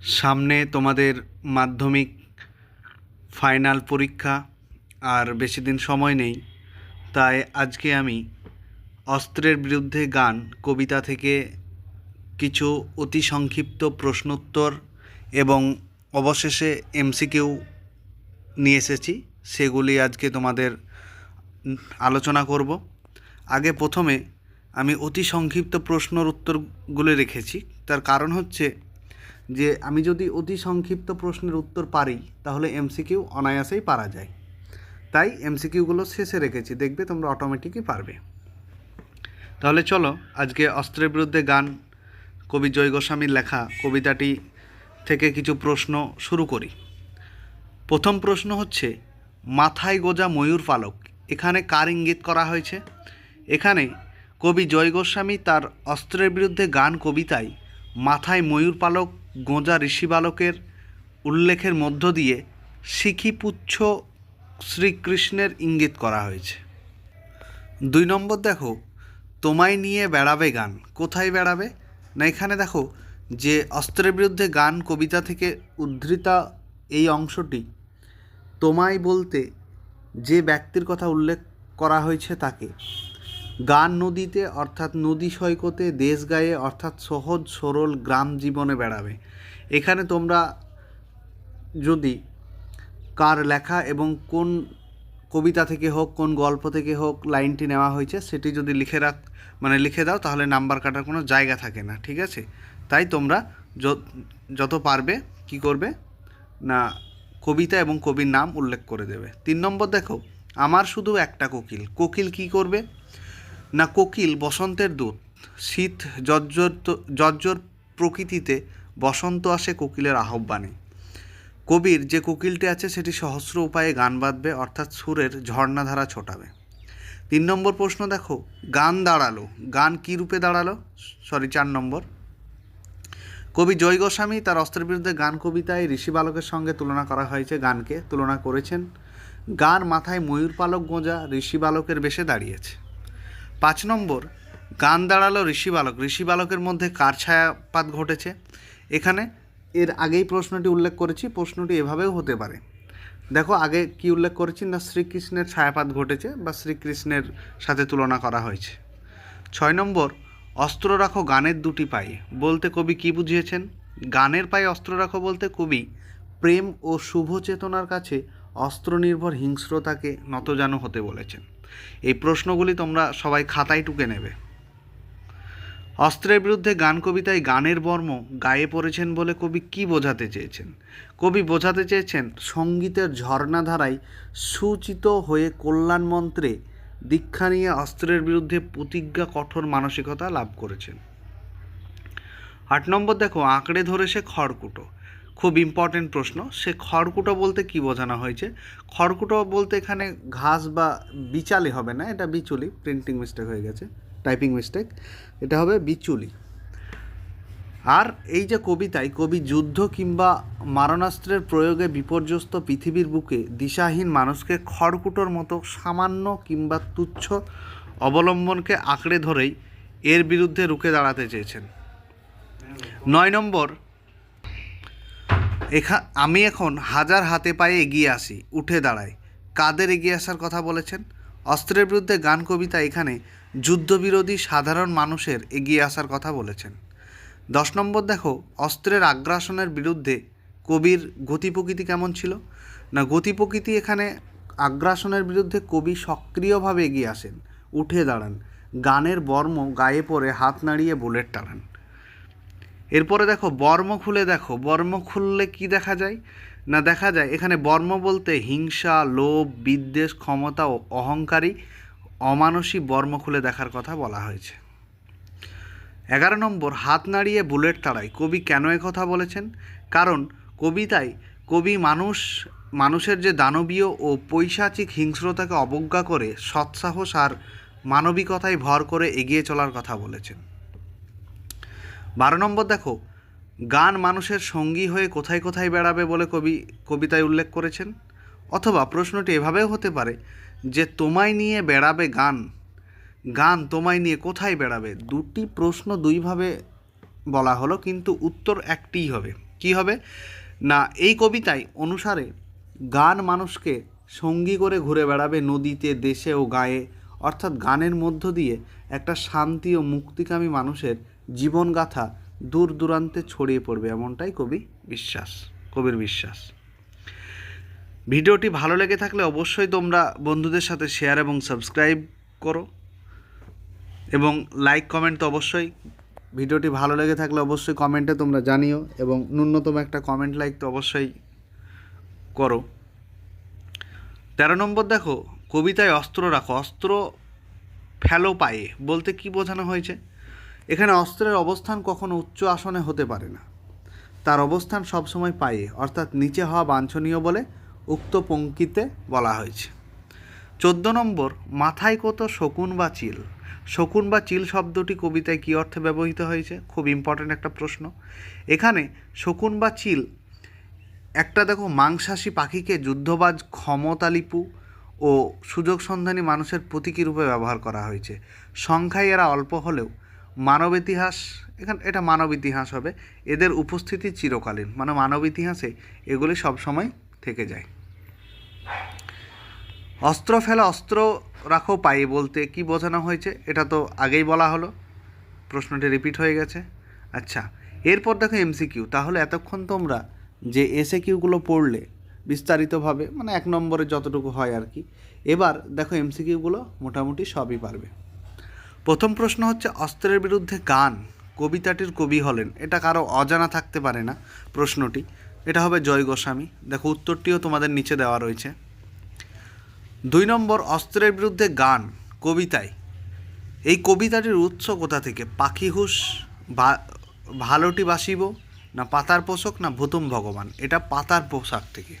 সামনে তোমাদের মাধ্যমিক ফাইনাল পরীক্ষা আর বেশি দিন সময় নেই, তাই আজকে আমি অস্ত্রের বিরুদ্ধে গান, কবিতা থেকে কিছু অতি সংক্ষিপ্ত প্রশ্নোত্তর এবং অবশেষে এমসিকিউ নিয়ে এসেছি, সেগুলি আজকে তোমাদের আলোচনা করব। আগে প্রথমে আমি অতি সংক্ষিপ্ত প্রশ্নর উত্তরগুলো রেখেছি, তার কারণ হচ্ছে যে আমি যদি অতি সংক্ষিপ্ত প্রশ্নের উত্তর পারি, তাহলে এমসিকিউ অনায়াসেই পারা যায়। তাই এমসিকিউগুলো শেষে রেখেছি, দেখবে তোমরা অটোমেটিকই পারবে। তাহলে চলো, আজকে অস্ত্রের বিরুদ্ধে গান, কবি জয় গোস্বামীর লেখা কবিতাটি থেকে কিছু প্রশ্ন শুরু করি। প্রথম প্রশ্ন হচ্ছে, মাথায় গোজা ময়ূর পালক, এখানে কার ইঙ্গিত করা হয়েছে? এখানে কবি জয় গোস্বামী তার অস্ত্রের বিরুদ্ধে গান কবিতায়, মাথায় ময়ূর পালক গোঁজা ঋষিবালকের উল্লেখের মধ্য দিয়ে শিখিপুচ্ছ শ্রীকৃষ্ণের ইঙ্গিত করা হয়েছে। দুই নম্বর দেখো, তোমায় নিয়ে বেড়াবে গান। কোথায় বেড়াবে? না এখানে দেখো, যে অস্ত্রের বিরুদ্ধে গান কবিতা থেকে উদ্ধৃতা এই অংশটি, তোমায় বলতে যে ব্যক্তির কথা উল্লেখ করা হয়েছে তাকে গান নদীতে, অর্থাৎ নদী সৈকতে, দেশ গায়ে, অর্থাৎ সহজ সরল গ্রাম জীবনে বেড়াবে। এখানে তোমরা যদি কার লেখা এবং কোন কবিতা থেকে হোক, কোন গল্প থেকে হোক লাইনটি নেওয়া হয়েছে, সেটি যদি লিখে রাখ মানে লিখে দাও, তাহলে নাম্বার কাটার কোনো জায়গা থাকে না, ঠিক আছে? তাই তোমরা যত পারবে, কি করবে? না, কবিতা এবং কবির নাম উল্লেখ করে দেবে। তিন নম্বর দেখো, আমার শুধু একটা কোকিল। কোকিল কি করবে? না কোকিল, বসন্তের দূত। শীত জর্জর জর্জর প্রকৃতিতে বসন্ত আসে কোকিলের আহ্বানে। কবির যে কোকিলটি আছে, সেটি সহস্র উপায়ে গান বাঁধবে, অর্থাৎ সুরের ঝর্ণাধারা ছোটাবে। তিন নম্বর প্রশ্ন দেখো, গান দাঁড়াল। গান কী রূপে দাঁড়াল? সরি, চার নম্বর। কবি জয় গোস্বামী তার অস্ত্রের বিরুদ্ধে গান কবিতায় ঋষি বালকের সঙ্গে তুলনা করা হয়েছে গানকে, তুলনা করেছেন। গান মাথায় ময়ূর পালক গোঁজা, ঋষি বালকের বেশে দাঁড়িয়েছে। পাঁচ নম্বর, গান দাঁড়াল ঋষি বালক। ঋষি বালকের মধ্যে কার ছায়াপাত ঘটেছে? এখানে এর আগেই প্রশ্নটি উল্লেখ করেছি, প্রশ্নটি এভাবেও হতে পারে। দেখো, আগে কি উল্লেখ করেছি না শ্রীকৃষ্ণের ছায়াপাত ঘটেছে বা শ্রীকৃষ্ণের সাথে তুলনা করা হয়েছে। ছয় নম্বর, অস্ত্র রাখো গানের দুটি পায়ে। বলতে কবি কি বুঝিয়েছেন? গানের পায়ে অস্ত্র রাখো বলতে কবি, প্রেম ও শুভ চেতনার কাছে অস্ত্র নির্ভর হিংস্রতাকে নতজানু হতে বলেছেন। এই প্রশ্নগুলি তোমরা সবাই খাতায় টুকে নেবে। অস্ত্রের বিরুদ্ধে গান কবিতায় গানের বর্ম গায়ে পড়েছেন বলে কবি কি বোঝাতে চেয়েছেন? কবি বোঝাতে চেয়েছেন, সঙ্গীতের ঝর্ণাধারায় সুচিত হয়ে কল্যাণ মন্ত্রে দীক্ষা নিয়ে অস্ত্রের বিরুদ্ধে প্রতিজ্ঞা কঠোর মানসিকতা লাভ করেছেন। আট নম্বর দেখো, আঁকড়ে ধরে সে খড়কুটো। খুব ইম্পর্টেন্ট প্রশ্ন। সে খড়কুটো বলতে কি বোঝানো হয়েছে? খড়কুটো বলতে এখানে ঘাস বা বিচালি হবে না, এটা বিচুলি। প্রিন্টিং মিস্টেক হয়ে গেছে টাইপিং মিস্টেক এটা হবে বিচুলি। আর এই যে কবিতায় কবি যুদ্ধ কিংবা মারণাস্ত্রের প্রয়োগে বিপর্যস্ত পৃথিবীর বুকে দিশাহীন মানুষকে খড়কুটোর মতো সামান্য কিংবা তুচ্ছ অবলম্বনকে আঁকড়ে ধরেই এর বিরুদ্ধে রুখে দাঁড়াতে চেয়েছেন। নয় নম্বর এখা, আমি এখন হাজার হাতে পায়ে এগিয়ে আসি, উঠে দাঁড়াই। কাদের এগিয়ে আসার কথা বলেছেন? অস্ত্রের বিরুদ্ধে গান, কবিতা এখানে যুদ্ধবিরোধী সাধারণ মানুষের এগিয়ে আসার কথা বলেছেন। দশ নম্বর দেখো, অস্ত্রের আগ্রাসনের বিরুদ্ধে কবির গতি প্রকৃতি কেমন ছিল? না গতি প্রকৃতি এখানে আগ্রাসনের বিরুদ্ধে কবি সক্রিয়ভাবে এগিয়ে আসেন, উঠে দাঁড়ান, গানের বর্ম গায়ে পরে হাত নাড়িয়ে বুলেট টানান। এরপরে দেখো, বর্ম খুলে দেখো। বর্ম খুললে কি দেখা যায়? না, দেখা যায়, এখানে বর্ম বলতে হিংসা, লোভ, বিদ্বেষ, ক্ষমতা ও অহংকারী, অমানসী বর্ম খুলে দেখার কথা বলা হয়েছে। এগারো নম্বর, হাত নাড়িয়ে বুলেট তাড়ায় কবি কেন কথা বলেছেন? কারণ কবিতায় কবি মানুষ, মানুষের যে দানবীয় ও পৈশাচিক হিংস্রতাকে অবজ্ঞা করে, সৎসাহস আর মানবিকতায় ভর করে এগিয়ে চলার কথা বলেছেন। বারো নম্বর দেখো, গান মানুষের সঙ্গী হয়ে কোথায় কোথায় বেড়াবে বলে কবি, কবিতায় উল্লেখ করেছেন? অথবা প্রশ্নটি এভাবেও হতে পারে যে তোমায় নিয়ে বেড়াবে গান গান তোমায় নিয়ে কোথায় বেড়াবে? দুটি প্রশ্ন দুইভাবে বলা হলো, কিন্তু উত্তর একটিই হবে। কি হবে? না, এই কবিতায় অনুসারে গান মানুষকে সঙ্গী করে ঘুরে বেড়াবে নদীতে, দেশে ও গায়ে। অর্থাৎ গানের মধ্য দিয়ে একটা শান্তি ও মুক্তিকামী মানুষের জীবনগাথা দূর দূরান্তে ছড়িয়ে পড়বে এমনটাই কবি বিশ্বাস, কবির বিশ্বাস। ভিডিওটি ভালো লেগে থাকলে অবশ্যই তোমরা বন্ধুদের সাথে শেয়ার এবং সাবস্ক্রাইব করো। এবং লাইক কমেন্ট তো অবশ্যই। ভিডিওটি ভালো লেগে থাকলে অবশ্যই কমেন্টে তোমরা জানিও এবং ন্যূনতম একটা কমেন্ট লাইক তো অবশ্যই করো। তেরো নম্বর দেখো, কবিতায় অস্ত্র রাখো, অস্ত্র ফেলো পায়ে বলতে কি বোঝানো হয়েছে? এখানে অস্ত্রের অবস্থান কখনো উচ্চ আসনে হতে পারে না। তার অবস্থান সবসময় পায়ে, অর্থাৎ নিচে হওয়া বাঞ্ছনীয় বলে উক্ত পঙ্ক্তিতে বলা হয়েছে। চোদ্দ নম্বর, মাথায় কত শকুন বা চিল। শকুন বা চিল শব্দটি কবিতায় কী অর্থে ব্যবহৃত হয়েছে? খুব ইম্পর্ট্যান্ট একটা প্রশ্ন। এখানে শকুন বা চিল, একটা দেখো মাংসাশী পাখিকে যুদ্ধবাজ ক্ষমতালিপু ও সুযোগ সন্ধানী মানুষের প্রতীকী রূপে ব্যবহার করা হয়েছে। সংখ্যায় এরা অল্প হলেও মানব ইতিহাস, এখানে, এটা মানব ইতিহাস হবে। এদের উপস্থিতি চিরকালীন। মানে মানব ইতিহাসে এগুলি সবসময় থেকে যায়। অস্ত্র ফেলা, অস্ত্র রাখো পায়ে বলতে কি বোঝানো হয়েছে, এটা তো আগেই বলা হলো। প্রশ্নটি রিপিট হয়ে গেছে। আচ্ছা এরপর দেখো এমসিকিউ তাহলে এতক্ষণ তোমরা যে এসে কিউগুলো পড়লে বিস্তারিতভাবে মানে এক নম্বরে যতটুকু হয় আর কি, এবার দেখো এমসিকিউগুলো মোটামুটি সবই পারবে। প্রথম প্রশ্ন হচ্ছে, অস্ত্রের বিরুদ্ধে গান, কবিতাটির কবি হলেন, এটা কারও অজানা থাকতে পারে না প্রশ্নটি। এটা হবে জয় গোস্বামী। দেখো, উত্তরটিও তোমাদের নিচে দেওয়া রয়েছে। দুই নম্বর, অস্ত্রের বিরুদ্ধে গান, কবিতায়। এই কবিতাটির উৎস কোথা থেকে? পাখি হুস বা, ভালোটি বাসিব, না পাতার পোশাক, না ভুতুম ভগবান? এটা পাতার পোশাক থেকে।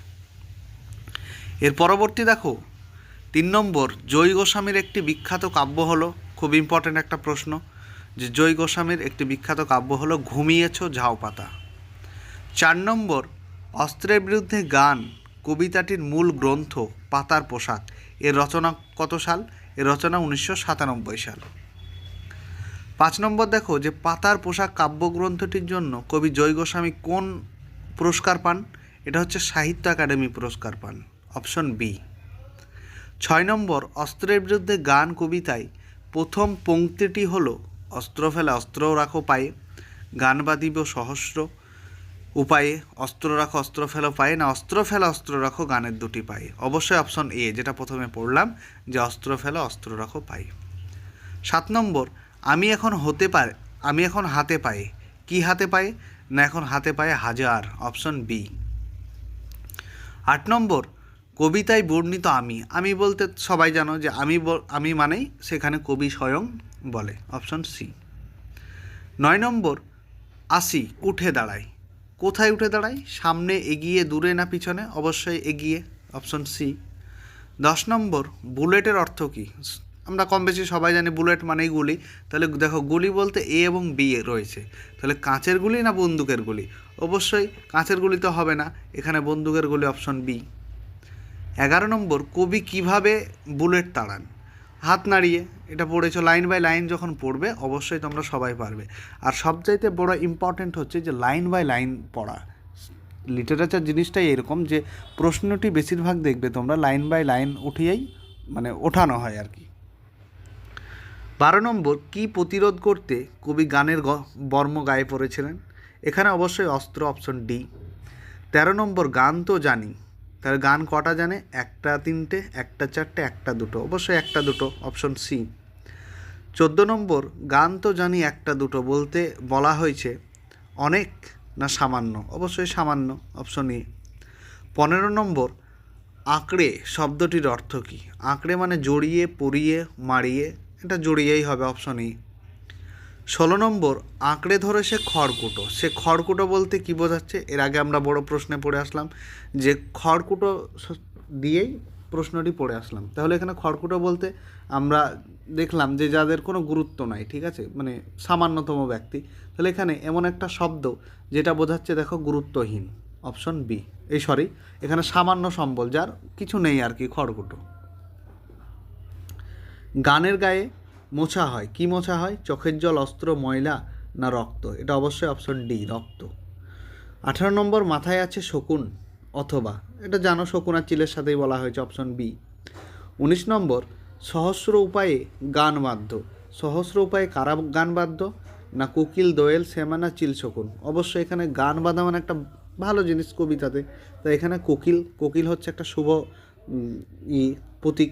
এর পরবর্তী দেখো, তিন নম্বর, জয় গোস্বামীর একটি বিখ্যাত কাব্য হলো খুব ইম্পর্ট্যান্ট একটা প্রশ্ন, যে জয় গোস্বামীর একটি বিখ্যাত কাব্য হলো ঘুমিয়েছ, ঝাও পাতা চার নম্বর, অস্ত্রের বিরুদ্ধে গান, কবিতাটির মূল গ্রন্থ, পাতার পোশাক, এর রচনা কত সাল? এর রচনা উনিশশো সাতানব্বই সাল। পাঁচ নম্বর দেখো, যে পাতার পোশাক কাব্যগ্রন্থটির জন্য কবি জয় গোস্বামী কোন পুরস্কার পান? এটা হচ্ছে সাহিত্য একাডেমি পুরস্কার পান, অপশন বি। ছয় নম্বর, অস্ত্রের বিরুদ্ধে গান, কবিতায় প্রথম পংক্তিটি হল, অস্ত্র ফেলে অস্ত্র রাখো পায়ে, গান বাঁধিব সহস্র, উপায়ে অস্ত্র রাখো, অস্ত্র ফেলো পায়ে, না অস্ত্র ফেলা অস্ত্র রাখো গানের দুটি পায়ে। অবশ্যই অপশন এ যেটা প্রথমে পড়লাম, যে অস্ত্র ফেলা, অস্ত্র রাখো পায়ে। সাত নম্বর, আমি এখন হতে পারে, আমি এখন হাতে পায়ে। কি হাতে পায়ে? না এখন হাতে পায়ে হাজার অপশন বি আট নম্বর কবিতায় বর্ণিত আমি। আমি বলতে সবাই জানো যে আমি আমি মানেই সেখানে কবি স্বয়ং বলে, অপশন সি। নয় নম্বর, আসি, উঠে দাঁড়াই। কোথায় উঠে দাঁড়াই? সামনে, এগিয়ে, দূরে না পিছনে? অবশ্যই এগিয়ে, অপশন সি। দশ নম্বর, বুলেটের অর্থ কী? আমরা কম বেশি সবাই জানি বুলেট মানেই গুলি। তাহলে দেখো, গুলি বলতে এ এবং বি রয়েছে। তাহলে কাঁচের গুলি না বন্দুকের গুলি? অবশ্যই কাঁচের গুলি তো হবে না। এখানে বন্দুকের গুলি, অপশন বি। এগারো নম্বর, কবি কীভাবে বুলেট তাড়ান? হাত নাড়িয়ে, এটা পড়েছো লাইন বাই লাইন যখন পড়বে, অবশ্যই তোমরা সবাই পারবে। আর সবচাইতে বড় ইম্পর্ট্যান্ট হচ্ছে যে লাইন বাই লাইন পড়া। লিটারেচার জিনিসটাই এরকম যে প্রশ্নটি বেশিরভাগ দেখবে তোমরা লাইন বাই লাইন উঠিয়েই মানে ওঠানো হয় আর কি। বারো নম্বর, কি প্রতিরোধ করতে কবি গানের বর্ম গায়ে পড়েছিলেন? এখানে অবশ্যই অস্ত্র অপশন ডি তেরো নম্বর, গান তো জানি তার গান কটা জানে? একটা, তিনটে, একটা, চারটে, একটা, দুটো। অবশ্যই একটা, দুটো অপশন সি চোদ্দ নম্বর, গান তো জানি একটা, দুটো বলতে বলা হয়েছে। অনেক না সামান্য? অবশ্যই সামান্য অপশন এ পনেরো নম্বর, আঁকড়ে শব্দটির অর্থ কী? আঁকড়ে মানে জড়িয়ে, পড়িয়ে মারিয়ে এটা জড়িয়েই হবে অপশন ই ষোলো নম্বর, আঁকড়ে ধরে সে খড়কুটো। সে খড়কুটো বলতে কি বোঝাচ্ছে? এর আগে আমরা বড় প্রশ্নে পড়ে আসলাম যে খড়কুটো দিয়েই প্রশ্নটি পড়ে আসলাম। তাহলে এখানে খড়কুটো বলতে আমরা দেখলাম যে যাদের কোনো গুরুত্ব নাই, ঠিক আছে? মানে সামান্যতম ব্যক্তি। তাহলে এখানে এমন একটা শব্দ যেটা বোঝাচ্ছে, দেখো, গুরুত্বহীন। Option B. এই সরি, এখানে সামান্য সম্বল, যার কিছু নেই আর কি খড়কুটো। গানের গায়ে মোছা হয়। কি মোছা হয়? চোখের জল, অস্ত্র, ময়লা না রক্ত? এটা অবশ্যই অপশন ডি রক্ত। আঠারো নম্বর, মাথায় আছে শকুন অথবা, এটা জানো, শকুন আর চিলের সাথেই বলা হয়েছে অপশন বি উনিশ নম্বর, সহস্র উপায়ে গান বাধ্য সহস্র উপায়ে কারা গান বাধ্য না কোকিল, দোয়েল শ্যামা না চিল শকুন? অবশ্যই এখানে গান বাঁধা মানে একটা ভালো জিনিস কবিতাতে। তো এখানে কোকিল কোকিল হচ্ছে একটা শুভ ই, প্রতীক।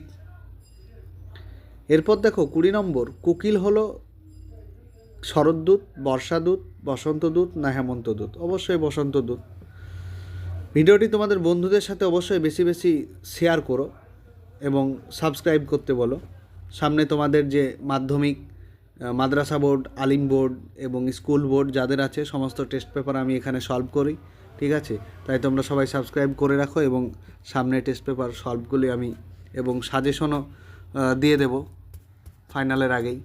এরপর দেখো কুড়ি নম্বর, কোকিল হলো শরৎদূত, বর্ষাদূত, বসন্তদূত না হেমন্তদূত? অবশ্যই বসন্তদূত। ভিডিওটি তোমাদের বন্ধুদের সাথে অবশ্যই বেশি বেশি শেয়ার করো এবং সাবস্ক্রাইব করতে বলো। সামনে তোমাদের যে মাধ্যমিক মাদ্রাসা বোর্ড, আলিম বোর্ড এবং স্কুল বোর্ড যাদের আছে, সমস্ত টেস্ট পেপার আমি এখানে সলভ করি, ঠিক আছে? তাই তোমরা সবাই সাবস্ক্রাইব করে রাখো এবং সামনে টেস্ট পেপার সলভগুলি আমি এবং সাজেশনও দিয়ে দেব। ফাইনালের আগেই।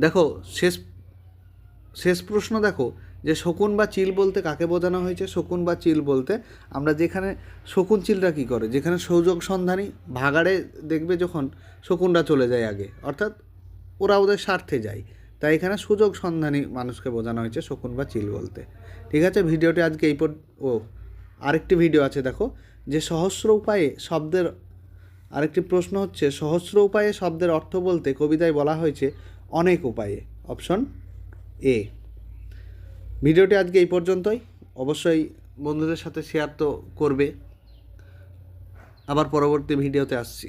দেখো, শেষ শেষ প্রশ্ন দেখো, যে শকুন বা চিল বলতে কাকে বোঝানো হয়েছে? শকুন বা চিল বলতে আমরা যেখানে, শকুন চিলরা কী করে? যেখানে সৌযোগ সন্ধানী ভাগাড়ে দেখবে যখন শকুনরা চলে যায় আগে, অর্থাৎ ওরা ওদের স্বার্থে যায়। তাই এখানে সুযোগ সন্ধানী মানুষকে বোঝানো হয়েছে শকুন বা চিল বলতে। ঠিক আছে, ভিডিওটি আজকে এই পর, ও, আরেকটি ভিডিও আছে দেখো, যে সহস্র উপায়ে শব্দের আরেকটি প্রশ্ন হচ্ছে, সহস্র উপায়ে শব্দের অর্থ বলতে কবিতায় বলা হয়েছে অনেক উপায়ে। অপশন এ। ভিডিওটি আজকে এই পর্যন্তই। অবশ্যই বন্ধুদের সাথে শেয়ার তো করবে। আবার পরবর্তী ভিডিওতে আসছি।